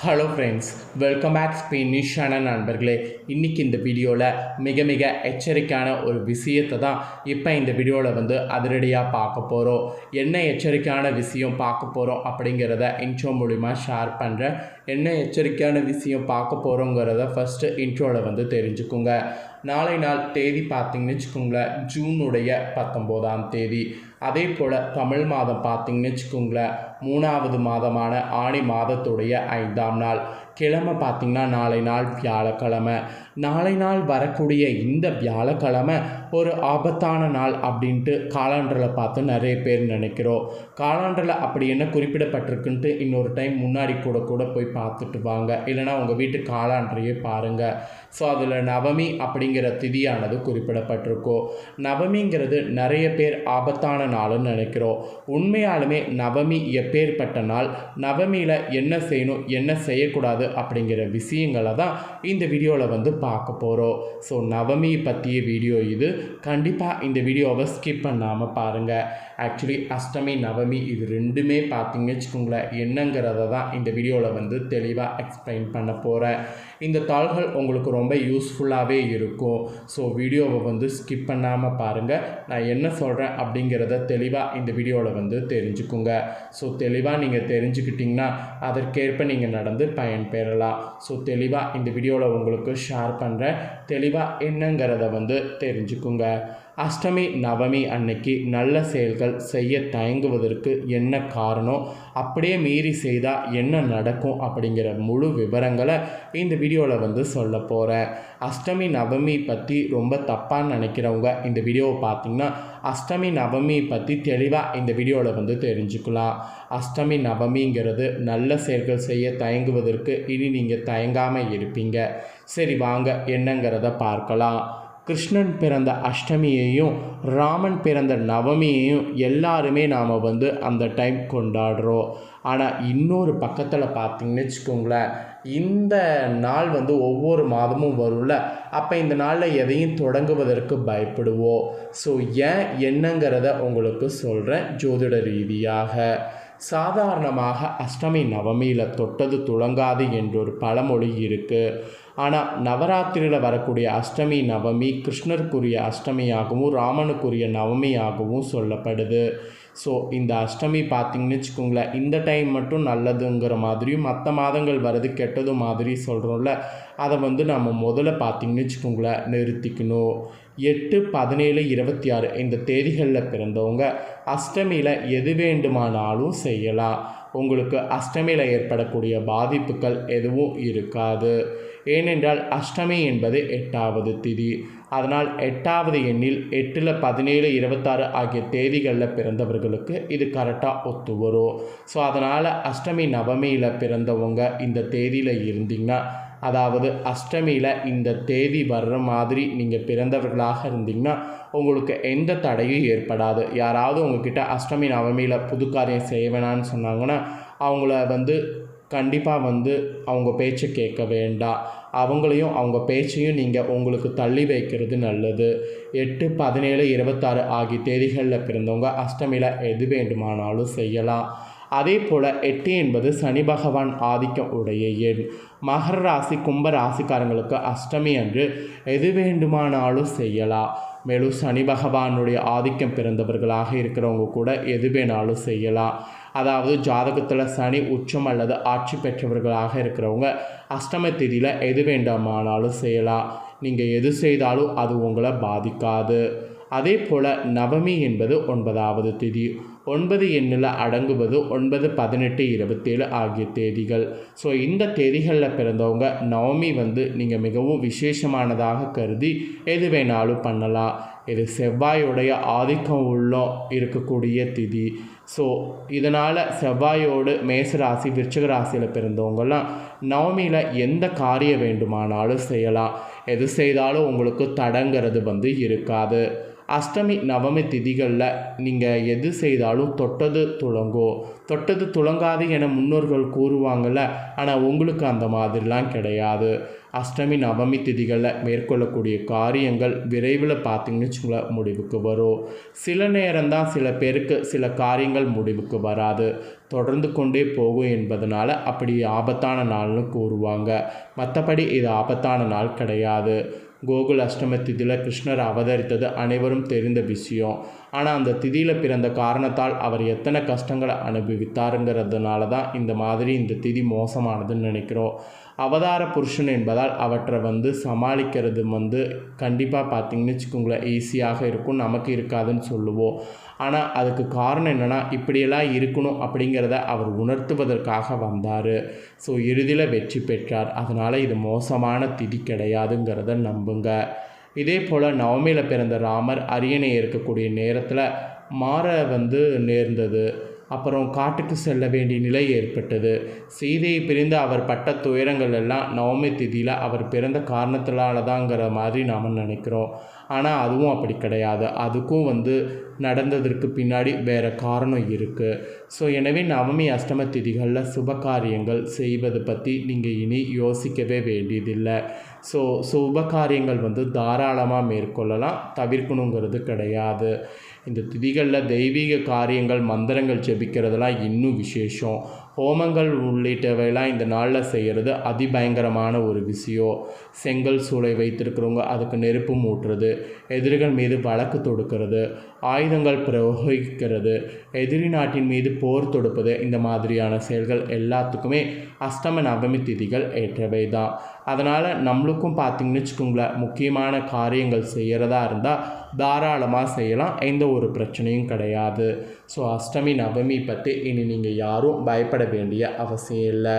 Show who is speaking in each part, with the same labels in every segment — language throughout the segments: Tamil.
Speaker 1: ஹலோ ஃப்ரெண்ட்ஸ் வெல்கம் பேக் ஸ்பெயினிஷான நண்பர்களே. இன்றைக்கி இந்த வீடியோவில் மிக மிக எச்சரிக்கையான ஒரு விஷயத்தை தான் இப்போ இந்த வீடியோவில் வந்து அதிரடியாக பார்க்க போகிறோம் என்ன எச்சரிக்கையான விஷயம் பார்க்க போகிறோம் அப்படிங்கிறத இன்ட்ரோ மூலிமா ஷேர் பண்ணுறேன் என்ன எச்சரிக்கையான விஷயம் பார்க்க போகிறோங்கிறத ஃபஸ்ட்டு இன்ட்ரோவில் வந்து தெரிஞ்சுக்குங்க. நாளை நாள் தேதி பார்த்தீங்கன்னு வச்சுக்கோங்களேன் ஜூனுடைய பத்தொம்போதாம் தேதி. அதே போல் தமிழ் மாதம் பார்த்தீங்கன்னு வச்சுக்கோங்களேன் மூணாவது மாதமான ஆணி மாதத்துடைய ஐந்தாம் நாள். கிழமை பார்த்திங்கன்னா நாளை நாள் வியாழக்கிழமை. நாளை நாள் வரக்கூடிய இந்த வியாழக்கிழமை ஒரு ஆபத்தான நாள் அப்படின்ட்டு காலாண்டரில் பார்த்து நிறைய பேர் நினைக்கிறோம். காலாண்டரில் அப்படி என்ன குறிப்பிடப்பட்டிருக்குன்ட்டு இன்னொரு டைம் முன்னாடி கூட கூட போய் பார்த்துட்டு வாங்க. இல்லைனா உங்கள் வீட்டு காலாண்டரையே பாருங்கள் ஸோ அதில் நவமி அப்படிங்கிற திதியானது குறிப்பிடப்பட்டிருக்கோம் நவமிங்கிறது நிறைய பேர் ஆபத்தான நாள்னு நினைக்கிறோம். உண்மையாலுமே நவமி எப்பேற்பட்ட நாள்? நவமியில் என்ன செய்யணும்? என்ன செய்யக்கூடாது? அப்படிங்கிற விஷயங்களை தான் இந்த வீடியோவில் வந்து பார்க்க போகிறோம் ஸோ நவமி பற்றிய வீடியோ இது. கண்டிப்பாக இந்த வீடியோவை ஸ்கிப் பண்ணாமல் பாருங்கள் ஆக்சுவலி அஷ்டமி நவமி இது ரெண்டுமே பார்த்தீங்கன்னு வச்சுக்கோங்களேன். என்னங்கிறத தான் இந்த வீடியோவில் வந்து தெளிவாக எக்ஸ்பிளைன் பண்ண போகிறேன் இந்த தாள்கள் உங்களுக்கு ரொம்ப யூஸ்ஃபுல்லாகவே இருக்கும். ஸோ வீடியோவை வந்து ஸ்கிப் பண்ணாமல் பாருங்கள் நான் என்ன சொல்கிறேன் அப்படிங்கிறத தெளிவாக இந்த வீடியோவில் வந்து தெரிஞ்சுக்குங்க. ஸோ தெளிவாக நீங்கள் தெரிஞ்சுக்கிட்டிங்கன்னா அதற்கேற்ப நீங்கள் நடந்து பயன்பெறலாம். ஸோ தெளிவாக இந்த வீடியோவில் உங்களுக்கு ஷேர் பண்ணுறேன் தெளிவாக என்னங்கிறத வந்து தெரிஞ்சுக்குங்க. அஷ்டமி நவமி அன்னைக்கு நல்ல செயல்கள் செய்ய தயங்குவதற்கு என்ன காரணம்? அப்படியே மீறி செய்தால் என்ன நடக்கும் அப்படிங்கிற முழு விவரங்களை இந்த வீடியோவில் வந்து சொல்ல போகிறேன் அஷ்டமி நவமி பற்றி ரொம்ப தப்பாக நினைக்கிறவங்க இந்த வீடியோவை பார்த்திங்கன்னா அஷ்டமி நவமி பற்றி தெளிவாக இந்த வீடியோவில் வந்து தெரிஞ்சுக்கலாம். அஷ்டமி நவமிங்கிறது நல்ல செயல்கள் செய்ய தயங்குவதற்கு இனி நீங்கள் தயங்காமல் இருப்பீங்க. சரி வாங்க என்னங்கிறத பார்க்கலாம். கிருஷ்ணன் பிறந்த அஷ்டமியையும் ராமன் பிறந்த நவமியையும் எல்லாருமே நாம் வந்து அந்த டைம் கொண்டாடுறோம். ஆனால் இன்னொரு பக்கத்தில் பார்த்தீங்கன்னு வச்சுக்கோங்களேன் இந்த நாள் வந்து ஒவ்வொரு மாதமும் வரும்ல அப்போ இந்த நாளில் எதையும் தொடங்குவதற்கு பயப்படுவோம். ஸோ ஏன் என்னங்கிறத உங்களுக்கு சொல்கிறேன் ஜோதிட ரீதியாக. சாதாரணமாக அஷ்டமி நவமியில் தொட்டது துளங்காது என்றொரு பழமொழி இருக்குது ஆனால் நவராத்திரியில் வரக்கூடிய அஷ்டமி நவமி கிருஷ்ணருக்குரிய அஷ்டமியாகவும் ராமனுக்குரிய நவமியாகவும் சொல்லப்படுது. ஸோ இந்த அஷ்டமி பார்த்திங்கன்னு வச்சுக்கோங்களேன் இந்த டைம் மட்டும் நல்லதுங்கிற மாதிரியும் மற்ற மாதங்கள் வர்றது கெட்டது மாதிரி சொல்கிறோம்ல அதை வந்து நம்ம முதல்ல பார்த்திங்கன்னு வச்சுக்கோங்களேன் நிறுத்திக்கணும். எட்டு பதினேழு இருபத்தி ஆறு இந்த தேதிகளில் பிறந்தவங்க அஷ்டமியில் எது வேண்டுமானாலும் செய்யலாம். உங்களுக்கு அஷ்டமியில் ஏற்படக்கூடிய பாதிப்புகள் எதுவும் இருக்காது. ஏனென்றால் அஷ்டமி என்பது எட்டாவது திதி. அதனால் எட்டாவது எண்ணில் எட்டில் பதினேழு இருபத்தாறு ஆகிய தேதிகளில் பிறந்தவர்களுக்கு இது கரெக்டாக ஒத்து வரும். ஸோ அதனால் அஷ்டமி நவமியில் பிறந்தவங்க இந்த தேதியில் இருந்தீங்கன்னா அதாவது அஷ்டமியில் இந்த தேதி வர்ற மாதிரி நீங்கள் பிறந்தவர்களாக இருந்தீங்கன்னா உங்களுக்கு எந்த தடையும் ஏற்படாது. யாராவது உங்ககிட்ட அஷ்டமி நவமியில் புது காரியம் செய்ய வேணான்னு சொன்னாங்கன்னா அவங்கள வந்து கண்டிப்பாக வந்து அவங்க பேச்சை கேட்க வேண்டாம் அவங்களையும் அவங்க பேச்சையும் நீங்கள் உங்களுக்கு தள்ளி வைக்கிறது நல்லது. எட்டு பதினேழு இருபத்தாறு ஆகிய தேதிகளில் பிறந்தவங்க அஷ்டமியில் எது வேண்டுமானாலும் செய்யலாம். அதே போல் எட்டு என்பது சனி பகவான் ஆதிக்கம் உடைய எண். மகர ராசி கும்ப ராசிக்காரங்களுக்கு அஷ்டமி அன்று எது வேண்டுமானாலும் செய்யலாம். மேலும் சனி பகவானுடைய ஆதிக்கம் பிறந்தவர்களாக இருக்கிறவங்க கூட எது வேணாலும் செய்யலாம். அதாவது ஜாதகத்தில் சனி உச்சம் அல்லது ஆட்சி பெற்றவர்களாக இருக்கிறவங்க அஷ்டம திதியில் எது வேண்டாமானாலும் செய்யலாம். நீங்கள் எது செய்தாலும் அது உங்களை பாதிக்காது. அதே போல் நவமி என்பது ஒன்பதாவது திதி. ஒன்பது எண்ணில் அடங்குவது ஒன்பது பதினெட்டு இருபத்தேழு ஆகிய தேதிகள். ஸோ இந்த தேதிகளில் பிறந்தவங்க நவமி வந்து நீங்கள் மிகவும் விசேஷமானதாக கருதி எது வேணாலும் பண்ணலாம். இது செவ்வாயுடைய ஆதிக்கம் உள்ளோ இருக்கக்கூடிய திதி. ஸோ இதனால் செவ்வாயோடு மேசராசி விருச்சக ராசியில் பிறந்தவங்கெல்லாம் நவமியில் எந்த காரியம் வேண்டுமானாலும் செய்யலாம். எது செய்தாலும் உங்களுக்கு தடங்கிறது வந்து இருக்காது. அஷ்டமி நவமி திதிகளில் நீங்கள் எது செய்தாலும் தொட்டது துளங்கோ. தொட்டது துளங்காது என முன்னோர்கள் கூறுவாங்கள்ல ஆனால் உங்களுக்கு அந்த மாதிரிலாம் கிடையாது. அஷ்டமி நவமி திதிகளில் மேற்கொள்ளக்கூடிய காரியங்கள் விரைவில் பார்த்தீங்கன்னு வச்சுங்களேன் முடிவுக்கு வரும். சில நேரம்தான் சில பேருக்கு சில காரியங்கள் முடிவுக்கு வராது. தொடர்ந்து கொண்டே போகும் என்பதனால அப்படி ஆபத்தான நாள்னு கூறுவாங்க. மற்றபடி இது ஆபத்தான நாள் கிடையாது. கோகுல் அஷ்டம திதியில் கிருஷ்ணர் அவதரித்தது அனைவரும் தெரிந்த விஷயம். ஆனால் அந்த திதியில் பிறந்த காரணத்தால் அவர் எத்தனை கஷ்டங்களை அனுபவித்தாருங்கிறதுனால தான் இந்த மாதிரி இந்த திதி மோசமானதுன்னு நினைக்கிறோம். அவதார புருஷன் என்பதால் அவற்றை வந்து சமாளிக்கிறது வந்து கண்டிப்பாக பார்த்தீங்கன்னு வச்சுக்கோங்களேன் ஈஸியாக இருக்கும் நமக்கு இருக்காதுன்னு சொல்லுவோம். ஆனால் அதுக்கு காரணம் என்னென்னா இப்படியெல்லாம் இருக்கணும் அப்படிங்கிறத அவர் உணர்த்துவதற்காக வந்தார். ஸோ இறுதியில் வெற்றி பெற்றார். அதனால் இது மோசமான திதி கிடையாதுங்கிறத நம்புங்க. இதே போல் நவமியில் பிறந்த ராமர் அரியணை ஏற்கக்கூடிய நேரத்தில் மாற வந்து நேர்ந்தது. அப்புறம் காட்டுக்கு செல்ல வேண்டிய நிலை ஏற்பட்டது. சீதையை பிரிந்து அவர் பட்ட துயரங்கள் எல்லாம் நவமி திதியில் அவர் பிறந்த காரணத்தினால தாங்கிற மாதிரி நாம் நினைக்கிறோம். ஆனால் அதுவும் அப்படி கிடையாது. அதுக்கும் வந்து நடந்ததற்கு பின்னாடி வேறு காரணம் இருக்குது ஸோ எனவே நவமி அஷ்டம திதிகளில் சுபகாரியங்கள் செய்வது பற்றி நீங்கள் இனி யோசிக்கவே வேண்டியதில்லை. ஸோ சுப காரியங்கள் வந்து தாராளமாக மேற்கொள்ளலாம். தவிர்க்கணுங்கிறது கிடையாது. இந்த திதிகளில் தெய்வீக காரியங்கள் மந்திரங்கள் ஜெபிக்கிறதெல்லாம் இன்னும் விசேஷம். ஹோமங்கள் உள்ளிட்டவையெல்லாம் இந்த நாளில் செய்கிறது அதிபயங்கரமான ஒரு விஷயம் செங்கல் சூளை வைத்திருக்கிறவங்க அதுக்கு நெருப்பு மூட்டுறது எதிரிகள் மீது வழக்கு தொடுக்கிறது ஆயுதங்கள் பிரயோகிக்கிறது எதிரி நாட்டின் மீது போர் தொடுப்பது இந்த மாதிரியான செயல்கள் எல்லாத்துக்குமே அஷ்டம நவமி திதிகள் ஏற்றவை தான் அதனால் நம்மளுக்கும் பார்த்திங்கன்னு வச்சுக்கோங்களேன் முக்கியமான காரியங்கள் செய்கிறதா இருந்தால் தாராளமாக செய்யலாம் எந்த ஒரு பிரச்சனையும் கிடையாது. ஸோ அஷ்டமி நவமி பற்றி இனி நீங்கள் யாரும் பயப்பட வேண்டிய அவசியம் இல்லை.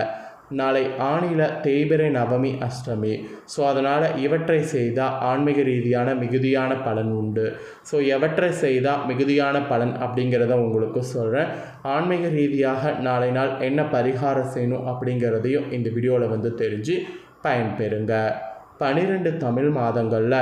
Speaker 1: நாளை ஆணியில் தேய்பிரை நவமி அஷ்டமி. ஸோ அதனால் இவற்றை செய்தால் ஆன்மீக ரீதியான மிகுதியான பலன் உண்டு. ஸோ எவற்றை செய்தால் மிகுதியான பலன் அப்படிங்கிறத உங்களுக்கு சொல்கிறேன் ஆன்மீக ரீதியாக நாளை நாள் என்ன பரிகாரம் செய்யணும் அப்படிங்கிறதையும் இந்த வீடியோவில் வந்து தெரிஞ்சு பயன்பெறுங்க. பனிரெண்டு தமிழ் மாதங்களில்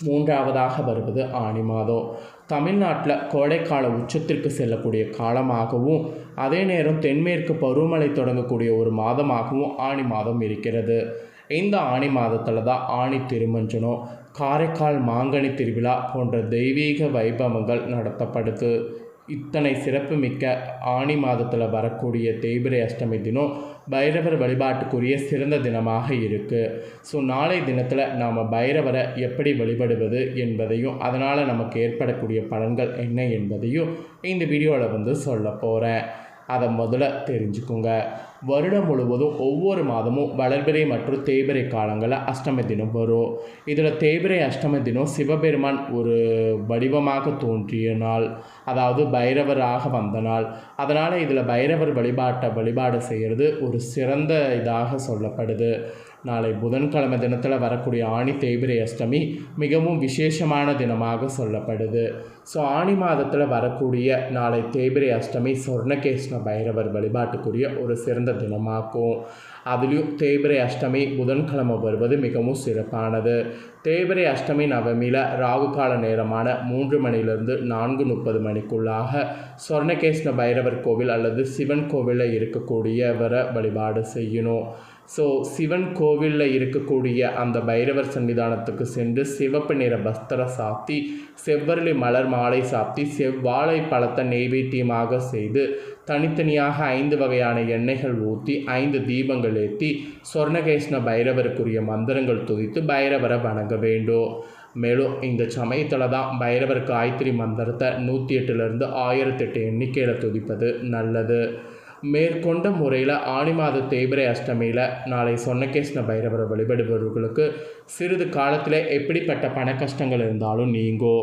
Speaker 1: மூன்றாவதாக வருவது ஆணி மாதம் தமிழ்நாட்டில் கோடைக்கால உச்சத்திற்கு செல்லக்கூடிய காலமாகவும் அதே நேரம் தென்மேற்கு பருவமழை தொடங்கக்கூடிய ஒரு மாதமாகவும் ஆணி மாதம் இருக்கிறது. இந்த ஆணி மாதத்தில் தான் ஆணி திருமஞ்சனம் காரைக்கால் மாங்கனி திருவிழா போன்ற தெய்வீக வைபவங்கள் நடத்தப்படுது. இத்தனை சிறப்புமிக்க ஆணி மாதத்தில் வரக்கூடிய தேய்பிரை அஷ்டமி தினம் பைரவர் வழிபாட்டுக்குரிய சிறந்த தினமாக இருக்குது ஸோ நாளை தினத்தில் நாம் பைரவரை எப்படி வழிபடுவது என்பதையும் அதனால் நமக்கு ஏற்படக்கூடிய பலன்கள் என்ன என்பதையும் இந்த வீடியோவில் வந்து சொல்ல போகிறேன் அதை முதல்ல தெரிஞ்சுக்குங்க. வருடம் முழுவதும் ஒவ்வொரு மாதமும் வளர்பிறை மற்றும் தேய்பிரை காலங்களில் அஷ்டமி தினம் வரும். இதில் தேய்பிரை அஷ்டமி தினம் சிவபெருமான் ஒரு வடிவமாக தோன்றிய நாள் அதாவது பைரவராக வந்த நாள். அதனால் இதில் பைரவர் வழிபாட்டை வழிபாடு செய்கிறது ஒரு சிறந்த இதாக சொல்லப்படுது. நாளை புதன்கிழமை தினத்தில் வரக்கூடிய ஆணி தேய்பிரை அஷ்டமி மிகவும் விசேஷமான தினமாக சொல்லப்படுது. ஸோ ஆணி மாதத்தில் வரக்கூடிய நாளை தேய்பிரை அஷ்டமி சொர்ணகேஷ்ண பைரவர் வழிபாட்டுக்குரிய ஒரு சிறந்த தினமாகும். அதுலேயும் தேய்பிரை அஷ்டமி புதன்கிழமை வருவது மிகவும் சிறப்பானது. தேய்பிரை அஷ்டமி நவமியில் ராகு கால நேரமான மூன்று மணிலிருந்து நான்கு முப்பது மணிக்குள்ளாக சொர்ணகேஷ்ண பைரவர் கோவில் அல்லது சிவன் கோவிலில் இருக்கக்கூடியவரை வழிபாடு செய்யணும். ஸோ சிவன் கோவிலில் இருக்கக்கூடிய அந்த பைரவர் சன்னிதானத்துக்கு சென்று சிவப்பு நிற பஸ்திர சாத்தி செவ்வரளி மலர் மாலை சாத்தி செவ்வாழை பழத்தை நெய்வேத்தியமாக செய்து தனித்தனியாக ஐந்து வகையான எண்ணெய்கள் ஊற்றி ஐந்து தீபங்கள் ஏற்றி சொர்ணகேஷ்ண பைரவருக்குரிய மந்திரங்கள் துதித்து பைரவரை வணங்க வேண்டும். மேலும் இந்த சமயத்தில் தான் பைரவர் காயத்ரி மந்திரத்தை நூற்றி எட்டுலேருந்து ஆயிரத்தெட்டு எண்ணிக்கையில் துதிப்பது நல்லது. மேற்கொண்ட முறையில் ஆணி மாத தேய்பிரை அஷ்டமியில் நாளை சொன்னகேஷ்ண பைரவரை வழிபடுபவர்களுக்கு சிறிது காலத்தில் எப்படிப்பட்ட பண கஷ்டங்கள் இருந்தாலும் நீங்கோ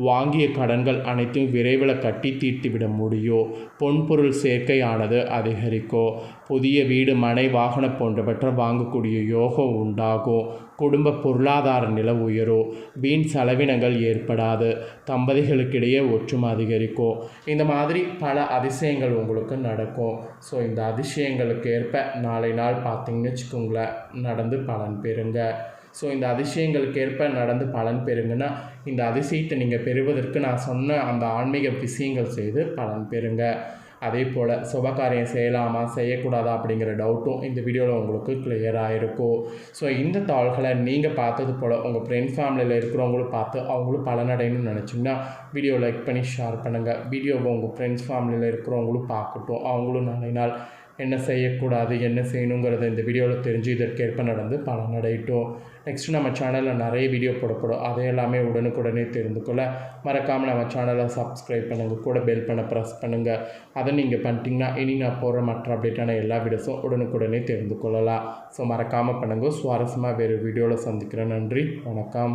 Speaker 1: வாங்கிய கடன்கள் அனைத்தும் விரைவில் கட்டி தீர்த்து விட முடியும் பொன்பொருள் சேர்க்கையானது அதிகரிக்கோ புதிய வீடு மனை வாகனம் போன்றவற்றை வாங்கக்கூடிய யோகம் உண்டாகும் குடும்ப பொருளாதார நில உயரும் வீண் செலவினங்கள் ஏற்படாது தம்பதிகளுக்கிடையே ஒற்றுமை அதிகரிக்கும் இந்த மாதிரி பல அதிசயங்கள் உங்களுக்கு நடக்கும். ஸோ இந்த அதிசயங்களுக்கு ஏற்ப நாளை நாள் பார்த்தீங்கன்னு வச்சுக்கோங்களேன் நடந்து பலன் பெறுங்க. ஸோ இந்த அதிசயங்களுக்கு ஏற்ப நடந்து பலன் பெறுங்கன்னா இந்த அதிசயத்தை நீங்கள் பெறுவதற்கு நான் சொன்ன அந்த ஆன்மீக விஷயங்கள் செய்து பலன் பெறுங்க. அதே போல் சுபகாரியம் செய்யலாமா செய்யக்கூடாதா அப்படிங்கிற டவுட்டும் இந்த வீடியோவில் உங்களுக்கு கிளியராக இருக்கும் ஸோ இந்த தாள்களை நீங்கள் பார்த்தது போல் உங்கள் ஃப்ரெண்ட் ஃபேமிலியில் இருக்கிறவங்களும் பார்த்து அவங்களும் பலனடையணும்னு நினச்சிங்கன்னா வீடியோ லைக் பண்ணி ஷேர் பண்ணுங்கள் வீடியோவை உங்கள் ஃப்ரெண்ட்ஸ் ஃபேமிலியில் இருக்கிறவங்களும் பார்க்கட்டும். அவங்களும் நாளை நாள் என்ன செய்யக்கூடாது என்ன செய்யணுங்கிறத இந்த வீடியோவில் தெரிஞ்சு இதற்கேற்ப நடந்து பலனடையட்டும் நெக்ஸ்ட் நம்ம சேனலில் நிறைய வீடியோ போடப்படும். அதை எல்லாமே உடனுக்குடனே தெரிந்து கொள்ள மறக்காமல் நம்ம சேனலை சப்ஸ்கிரைப் பண்ணுங்கள் கூட பெல் பண்ண ப்ரெஸ் பண்ணுங்கள் அதை நீங்கள் பண்ணிட்டீங்கன்னா இனி நான் போகிற மற்ற அப்டேட்டான எல்லா வீடியோஸும் உடனுக்குடனே தெரிந்து கொள்ளலாம். ஸோ மறக்காமல் பண்ணுங்கள் சுவாரஸ்யமாக வேறு வீடியோவில் சந்திக்கிறேன். நன்றி. வணக்கம்.